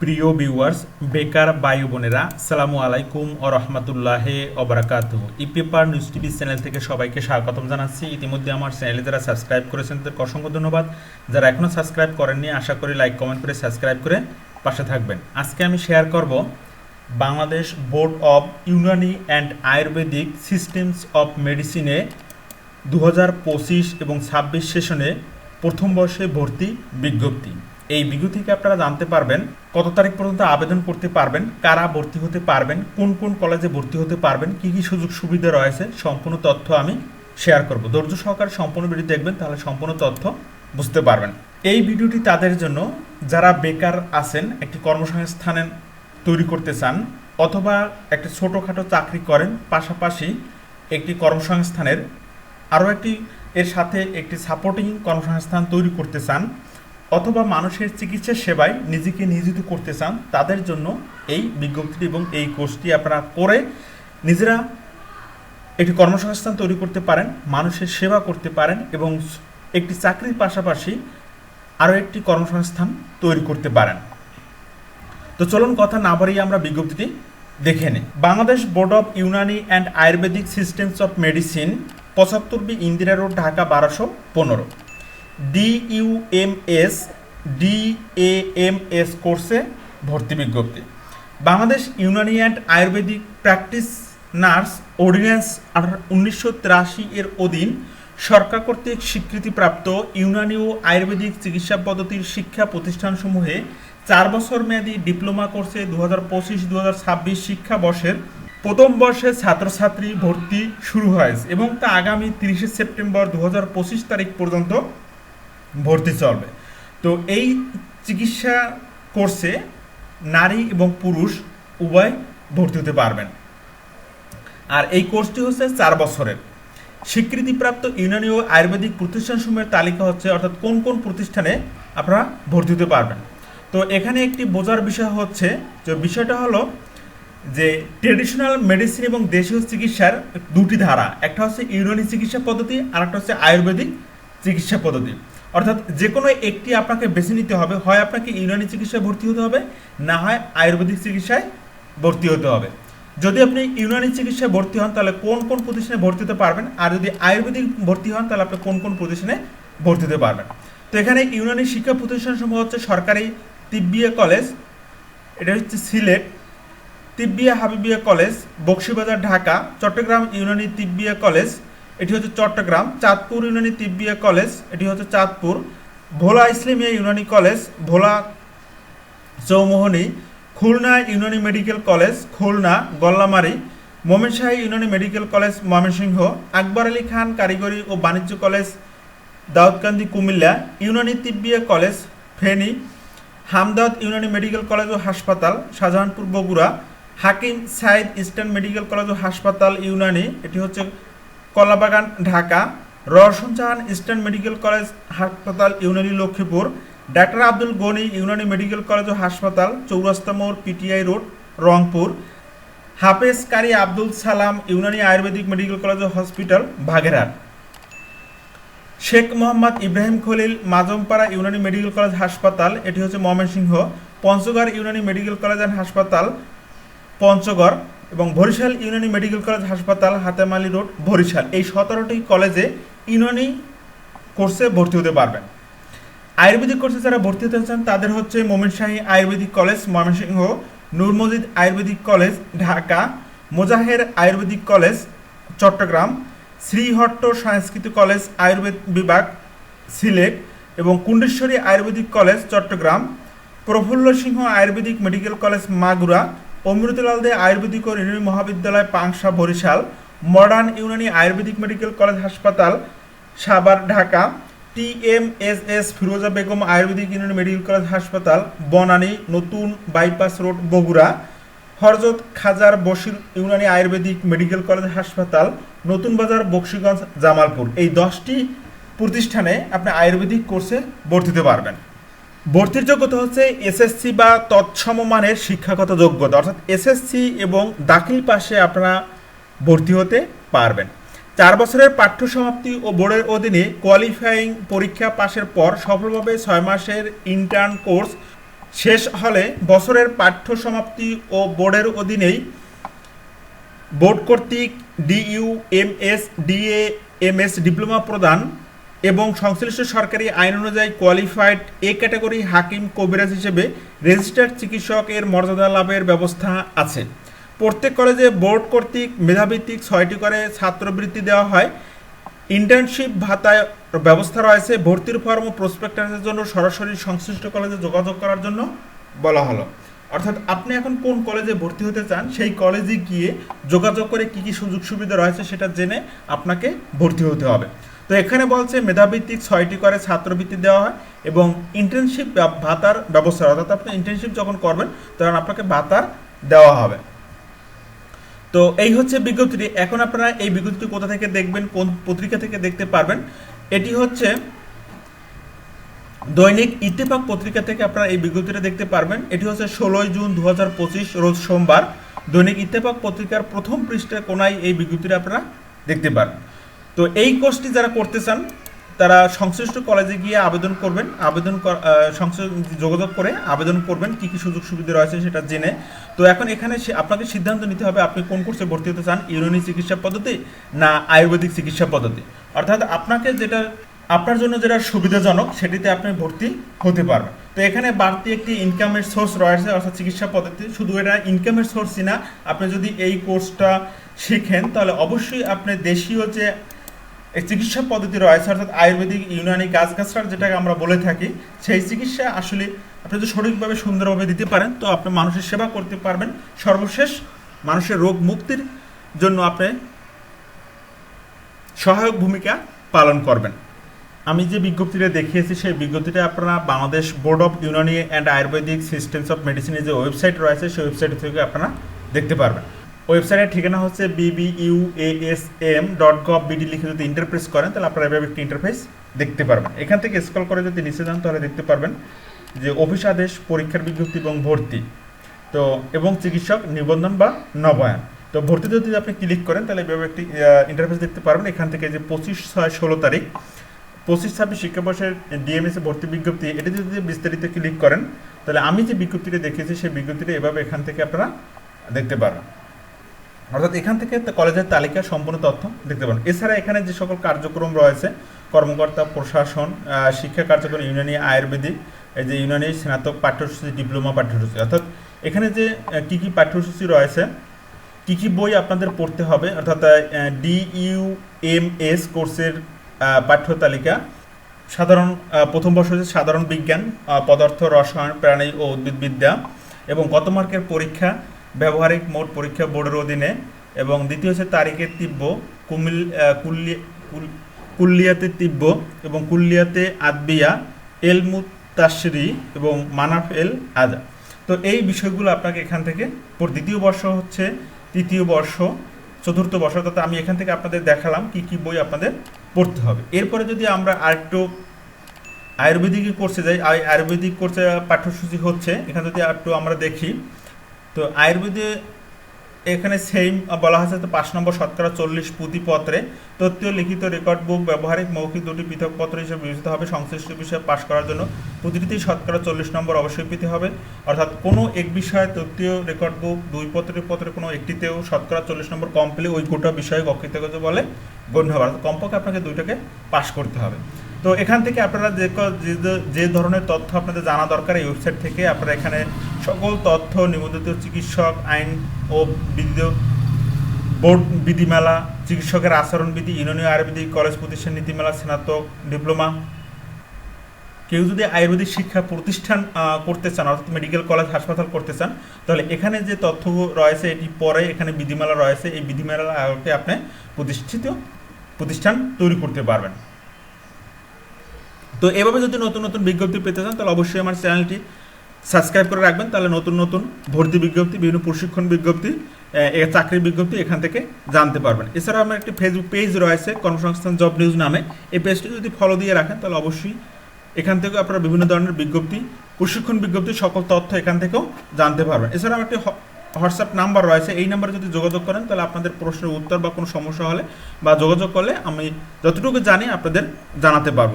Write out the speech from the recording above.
প্রিয় ভিউয়ার্স বেকার বায়ু বোনেরা সালামু আলাইকুম ও রহমতুল্লাহে অবরাকাত E paper news TV channel থেকে সবাইকে স্বাগতম জানাচ্ছি। ইতিমধ্যে আমার চ্যানেলে যারা সাবস্ক্রাইব করেছেন, তাদেরকে অসংখ্য ধন্যবাদ। যারা এখনও সাবস্ক্রাইব করেননি, আশা করি লাইক, কমেন্ট করে সাবস্ক্রাইব করে পাশে থাকবেন। আজকে আমি শেয়ার করব Bangladesh board of Unani and Ayurvedic systems of মেডিসিনে দু হাজার পঁচিশ এবং ছাব্বিশ সেশনে প্রথম বর্ষে ভর্তি বিজ্ঞপ্তি। এই বিজ্ঞপ্তি থেকে আপনারা জানতে পারবেন কত তারিখ পর্যন্ত আবেদন করতে পারবেন, কারা ভর্তি হতে পারবেন, কোন কোন কলেজে ভর্তি হতে পারবেন, কি কি সুযোগ সুবিধা রয়েছে, সম্পূর্ণ তথ্য আমি শেয়ার করব। ধৈর্য সহকারে সম্পূর্ণ ভিডিও দেখবেন, তাহলে সম্পূর্ণ তথ্য বুঝতে পারবেন। এই ভিডিওটি তাদের জন্য, যারা বেকার আছেন, একটি কর্মসংস্থানে তৈরি করতে চান, অথবা একটা ছোটোখাটো চাকরি করেন, পাশাপাশি একটি কর্মসংস্থানের আরও একটি, এর সাথে একটি সাপোর্টিং কর্মসংস্থান তৈরি করতে চান অথবা মানুষের চিকিৎসা সেবায় নিজেকে নিয়োজিত করতে চান, তাদের জন্য এই বিজ্ঞপ্তিটি এবং এই কোর্সটি আপনারা করে নিজেরা একটি কর্মসংস্থান তৈরি করতে পারেন, মানুষের সেবা করতে পারেন এবং একটি চাকরির পাশাপাশি আরও একটি কর্মসংস্থান তৈরি করতে পারেন। তো চলুন কথা না বাড়িয়ে আমরা বিজ্ঞপ্তিটি দেখে নিই। Bangladesh board of Unani and Ayurvedic systems of medicine পঁচাত্তর বি ইন্দিরা রোড, ঢাকা, বারোশো পনেরো। ডিইউএমএস ডিএএমএস কোর্সে ভর্তি বিজ্ঞপ্তি। Bangladesh Unani and Ayurvedic practitioners ordinance উনিশশো তিরাশি এর অধীন সরকার কর্তৃক স্বীকৃতিপ্রাপ্ত ইউনানি ও আয়ুর্বেদিক চিকিৎসা পদ্ধতির শিক্ষা প্রতিষ্ঠানসমূহে চার বছর মেয়াদী ডিপ্লোমা কোর্সে দু হাজার পঁচিশ দু হাজার ছাব্বিশ শিক্ষাবর্ষের প্রথম বর্ষে ছাত্রছাত্রী ভর্তি শুরু হয়েছে এবং তা আগামী তিরিশে সেপ্টেম্বর দু হাজার পঁচিশ তারিখ পর্যন্ত ভর্তি চলবে। তো এই চিকিৎসা কোর্সে নারী এবং পুরুষ উভয় ভর্তি হতে পারবেন। আর এই কোর্সটি হচ্ছে চার বছরের। স্বীকৃতিপ্রাপ্ত ইউনানি ও আয়ুর্বেদিক প্রতিষ্ঠানসমূহের তালিকা হচ্ছে, অর্থাৎ কোন কোন প্রতিষ্ঠানে আপনারা ভর্তি হতে পারবেন। তো এখানে একটি বোঝার বিষয় হচ্ছে, যে বিষয়টা হলো যে ট্রেডিশনাল মেডিসিন এবং দেশীয় চিকিৎসার দুটি ধারা। একটা হচ্ছে ইউনানি চিকিৎসা পদ্ধতি আর একটা হচ্ছে আয়ুর্বেদিক চিকিৎসা পদ্ধতি। অর্থাৎ যে কোনো একটি আপনাকে বেছে নিতে হবে। হয় আপনাকে ইউনানি চিকিৎসায় ভর্তি হতে হবে, না হয় আয়ুর্বেদিক চিকিৎসায় ভর্তি হতে হবে। যদি আপনি ইউনানি চিকিৎসায় ভর্তি হন, তাহলে কোন কোন প্রতিষ্ঠানে ভর্তি হতে পারবেন? আর যদি আয়ুর্বেদিক ভর্তি হন, তাহলে আপনি কোন কোন প্রতিষ্ঠানে ভর্তি হতে পারবেন? তো এখানে ইউনানি শিক্ষা প্রতিষ্ঠান প্রতিষ্ঠানসমূহ হচ্ছে সরকারি তিব্বিয়া কলেজ, এটা হচ্ছে সিলেট, তিব্বিয়া হাবিবিয়া কলেজ, বক্সিবাজার ঢাকা, চট্টগ্রাম ইউনানি তিব্বিয়া কলেজ এটি হচ্ছে চট্টগ্রাম, চাঁদপুর ইউনানি তিব্বিয়া কলেজ, এটি হচ্ছে Chandpur, Bhola Islamia Unani college, Bhola Choumohani, Khulna Unani medical college, Khulna, Gallamari Momenshahi Unani medical college, Mymensingh, Akbar Ali Khan কারিগরি ও বাণিজ্য college, Daudkandi Comilla Unani Tibbia college, Feni Hamdard Unani medical college ও হাসপাতাল, Shahjahanpur Bogura, Hakim Said eastern medical college ও হাসপাতাল ইউনানি এটি হচ্ছে Kalabagan, Dhaka. Roushan Jahan eastern medical college, হাসপাতাল, ইউনানি লক্ষ্মীপুর। ডাক্তার Abdul Gani Unani medical college ও হাসপাতাল, চৌরাস্তা মোড়, পিটিআই রোড, রংপুর। হাফেজ কারি আব্দুল সালাম ইউনানি আয়ুর্বেদিক মেডিকেল কলেজ ও hospital, Bagerhat. Sheikh Mohammad Ibrahim Khalil Majampara Unani medical college হাসপাতাল, এটি হচ্ছে Mymensingh. Panchagarh Unani medical college and হাসপাতাল, পঞ্চগড়। এবং বরিশাল ইউনানি মেডিকেল কলেজ হাসপাতাল, হাতেমালি রোড, বরিশাল। এই সতেরোটি কলেজে ইউনানি কোর্সে ভর্তি হতে পারবেন। আয়ুর্বেদিক কোর্সে যারা ভর্তি হতে চান তাদের হচ্ছে Mominshahi Ayurvedic college, Mymensingh, Nur Majid Ayurvedic college, Dhaka, Mozaher Ayurvedic college, Chittagong, Srihatta Sanskrit college, Ayurveda বিভাগ, সিলেট এবং Kundeshwari Ayurvedic college, Chittagong, Praphulla Singha Ayurvedic medical college, Magura Amritlal De Ayurvedic ও ইউনানি মহাবিদ্যালয় Pangsha Barishal, modern Unani Ayurvedic medical college হাসপাতাল, Savar, Dhaka, T M S S Firoza Begum Ayurvedic Unani medical college হাসপাতাল, বনানী, নতুন bypass road, Bogura, হরজত খাজার Bashir Unani Ayurvedic medical college হাসপাতাল, নতুন বাজার বক্সিগঞ্জ, জামালপুর। এই দশটি প্রতিষ্ঠানে আপনি আয়ুর্বেদিক কোর্সে ভর্তি হতে পারবেন। ভর্তির যোগ্যতা হচ্ছে এসএসসি বা তৎসমমানের শিক্ষাগত যোগ্যতা, অর্থাৎ এসএসসি এবং দাখিল পাশে আপনারা ভর্তি হতে পারবেন। চার বছরের পাঠ্য সমাপ্তি ও বোর্ডের অধীনে কোয়ালিফাইং পরীক্ষা পাশের পর সফলভাবে ছয় মাসের ইন্টার্ন কোর্স শেষ হলে বছরের পাঠ্য সমাপ্তি ও বোর্ডের অধীনেই বোর্ড কর্তৃক DU M S DA M S diploma প্রদান এবং সংশ্লিষ্ট সরকারি আইন অনুযায়ী কোয়ালিফাইড এ ক্যাটাগরি হাকিম কবিরাজ হিসেবে রেজিস্টার্ড চিকিৎসকের মর্যাদা লাভের ব্যবস্থা আছে। প্রত্যেক কলেজে বোর্ড কর্তৃক মেধাভিত্তিক ছয়টি করে ছাত্রবৃত্তি দেওয়া হয়। ইন্টার্নশিপ ভাতায় ব্যবস্থা রয়েছে। ভর্তির ফর্ম ও প্রসপেক্টাসের জন্য সরাসরি সংশ্লিষ্ট কলেজে যোগাযোগ করার জন্য বলা হলো। অর্থাৎ আপনি এখন কোন কলেজে ভর্তি হতে চান, সেই কলেজে গিয়ে যোগাযোগ করে কি কি সুযোগ সুবিধা রয়েছে সেটা জেনে আপনাকে ভর্তি হতে হবে। তো এখানে বলছে মেধাভিত্তিক ছয়টি করে ছাত্রবৃত্তি দেওয়া হয় এবং ইন্টার্নশিপ ভাতার ব্যবস্থা, অর্থাৎ আপনি ইন্টার্নশিপ যখন করবেন, তখন আপনাকে ভাতা দেওয়া হবে। তো এই হচ্ছে বিজ্ঞপ্তিটি। এখন আপনারা এই বিজ্ঞপ্তিটি কোথা থেকে দেখবেন, কোন পত্রিকা থেকে দেখতে পারবেন, এটি হচ্ছে দৈনিক ইত্তেফাক পত্রিকা থেকে আপনারা এই বিজ্ঞপ্তিটা দেখতে পারবেন। এটি হচ্ছে ষোলোই জুন দু হাজার পঁচিশ, রোজ সোমবার। দৈনিক ইত্তেফাক পত্রিকার প্রথম পৃষ্ঠার কোনায় এই বিজ্ঞপ্তিটা আপনারা দেখতে পারবেন। তো এই কোর্সটি যারা করতে চান, তারা সংশ্লিষ্ট কলেজে গিয়ে আবেদন করবেন, আবেদন যোগাযোগ করে আবেদন করবেন, কি কি সুযোগ সুবিধা রয়েছে সেটা জেনে। তো এখন এখানে আপনাকে সিদ্ধান্ত নিতে হবে আপনি কোন কোর্সে ভর্তি হতে চান ইউনানি চিকিৎসা পদ্ধতি না আয়ুর্বেদিক চিকিৎসা পদ্ধতি। অর্থাৎ আপনাকে যেটা আপনার জন্য যেটা সুবিধাজনক, সেটিতে আপনি ভর্তি হতে পারবেন। তো এখানে বাড়তি একটি ইনকামের সোর্স রয়েছে, অর্থাৎ চিকিৎসা পদ্ধতি। শুধু এটা ইনকামের সোর্সই না, আপনি যদি এই কোর্সটা শিখেন, তাহলে অবশ্যই আপনি দেশীয় যে এই চিকিৎসা পদ্ধতি রয়েছে, অর্থাৎ আয়ুর্বেদিক ইউনানি গাছগাছড়ার যেটাকে আমরা বলে থাকি, সেই চিকিৎসা আসলে আপনি যদি সঠিকভাবে, সুন্দরভাবে দিতে পারেন, তো আপনি মানুষের সেবা করতে পারবেন। সর্বশেষ, মানুষের রোগ মুক্তির জন্য আপনি সহায়ক ভূমিকা পালন করবেন। আমি যে বিজ্ঞপ্তিটা দেখিয়েছি, সেই বিজ্ঞপ্তিটা আপনারা Bangladesh board of Unani and Ayurvedic systems of মেডিসিনের যে ওয়েবসাইট রয়েছে, সেই ওয়েবসাইট থেকে আপনারা দেখতে পারবেন। ওয়েবসাইটের ঠিকানা হচ্ছে বিবিইউএএসএম ডট গভ বিডি লিখে যদি ইন্টারপ্রেস করেন, তাহলে আপনারা এভাবে একটি ইন্টারফেস দেখতে পারবেন। এখান থেকে স্ক্রল করে যদি নিচে যান, তাহলে দেখতে পারবেন যে অফিস আদেশ, পরীক্ষার বিজ্ঞপ্তি এবং ভর্তি। তো, এবং চিকিৎসক নিবন্ধন বা নবায়ন। তো ভর্তি যদি আপনি ক্লিক করেন, তাহলে এভাবে একটি ইন্টারফেস দেখতে পারবেন। এখান থেকে যে পঁচিশ ছয় ষোলো তারিখ, পঁচিশ ছাব্বিশ শিক্ষাবর্ষের ডিএমএস ভর্তি বিজ্ঞপ্তি, এটা যদি বিস্তারিত ক্লিক করেন, তাহলে আমি যে বিজ্ঞপ্তিটা দেখিয়েছি, সেই বিজ্ঞপ্তিটা এভাবে এখান থেকে আপনারা দেখতে পারবেন। অর্থাৎ এখান থেকে কলেজের তালিকা সম্পূর্ণ তথ্য দেখতে পারেন। এছাড়া এখানে যে সকল কার্যক্রম রয়েছে, কর্মকর্তা, প্রশাসন শিক্ষা কার্যক্রম, ইউনানি আয়ুর্বেদিক, এই যে ইউনানি স্নাতক পাঠ্যসূচি, ডিপ্লোমা পাঠ্যসূচি। অর্থাৎ এখানে যে কী কী পাঠ্যসূচি রয়েছে, কী কী বই আপনাদের পড়তে হবে, অর্থাৎ ডিইউএমএস কোর্সের পাঠ্য তালিকা, সাধারণ প্রথম বর্ষ হচ্ছে সাধারণ বিজ্ঞান পদার্থ, রসায়ন, প্রাণী ও উদ্ভিদবিদ্যা এবং কত মার্কের পরীক্ষা ব্যবহারিক মোট পরীক্ষা বোর্ডের অধীনে এবং দ্বিতীয় হচ্ছে তারিখের তিব্ব, কুমিল কুল্লি- কুল- কুল্লিয়াতে তিব্ব এবং কুল্লিয়াতে আদবিয়া এলমুত তাসরি এবং মানাফ এল আজা তো এই বিষয়গুলো আপনাকে এখান থেকে দ্বিতীয় বর্ষ হচ্ছে তৃতীয় বর্ষ, চতুর্থ বর্ষ, অর্থাৎ আমি এখান থেকে আপনাদের দেখালাম কি কি বই আপনাদের পড়তে হবে। এরপরে যদি আমরা আরেকটু আয়ুর্বেদিক কোর্সে যাই, আয়- আয়ুর্বেদিক কোর্সে পাঠ্যসূচি হচ্ছে, এখানে যদি একটু আমরা দেখি। তো আয়ুর্বেদে এখানে সেম বলা হয়েছে তো পাঁচ নম্বর শতকরা চল্লিশ পুঁথিপত্রে তথ্য লিখিত রেকর্ড বুক ব্যবহারিক, মৌখিক দুটি পৃথক পত্র হিসেবে বিবেচিত হবে। সংশ্লিষ্ট বিষয়ে পাশ করার জন্য প্রতিটিতেই শতকরা চল্লিশ নম্বর অবশ্যই পেতে হবে। অর্থাৎ কোনো এক বিষয়ে তথ্য রেকর্ড বুক দুই পত্রের পত্রে কোনো একটিতেও শতকরা চল্লিশ নম্বর কম পেলে ওই গোটা বিষয়ে অকৃতজ্ঞ বলে গণ্য হবে অর্থাৎ কমপক্ষে আপনাকে দুইটাকে পাশ করতে হবে। তো এখান থেকে আপনারা যে যে- ধরনের তথ্য আপনাদের জানা দরকার এই ওয়েবসাইট থেকে আপনারা এখানে সকল তথ্য, নিবন্ধিত চিকিৎসক আইন ও বিধি বোর্ড বিধিমালা, চিকিৎসকের আচরণবিধি ইউনানি আয়ুর্বেদিক কলেজ প্রতিষ্ঠান নীতিমালা, স্নাতক ডিপ্লোমা, কেউ যদি আয়ুর্বেদিক শিক্ষা প্রতিষ্ঠান করতে চান, অর্থাৎ মেডিকেল কলেজ, হাসপাতাল করতে চান, তাহলে এখানে যে তথ্য রয়েছে, এটি পরে এখানে বিধিমালা রয়েছে, এই বিধিমালার আলোকে আপনি প্রতিষ্ঠিত প্রতিষ্ঠান তৈরি করতে পারবেন। তো এভাবে যদি নতুন নতুন বিজ্ঞপ্তি পেতে চান, তাহলে অবশ্যই আমার চ্যানেলটি সাবস্ক্রাইব করে রাখবেন। তাহলে নতুন নতুন ভর্তি বিজ্ঞপ্তি, বিভিন্ন প্রশিক্ষণ বিজ্ঞপ্তি চাকরির বিজ্ঞপ্তি এখান থেকে জানতে পারবেন। এছাড়া আমার একটি ফেসবুক পেজ রয়েছে, কর্মসংস্থান জব নিউজ নামে। এই পেজটি যদি ফলো দিয়ে রাখেন, তাহলে অবশ্যই এখান থেকে আপনারা বিভিন্ন ধরনের বিজ্ঞপ্তি, প্রশিক্ষণ বিজ্ঞপ্তি, সকল তথ্য এখান থেকেও জানতে পারবেন। এছাড়া আমার একটি হোয়াটসঅ্যাপ নাম্বার রয়েছে, এই নাম্বারে যদি যোগাযোগ করেন, তাহলে আপনাদের প্রশ্নের উত্তর বা কোনো সমস্যা হলে বা যোগাযোগ করলে আমি যতটুকু জানি আপনাদের জানাতে পারব।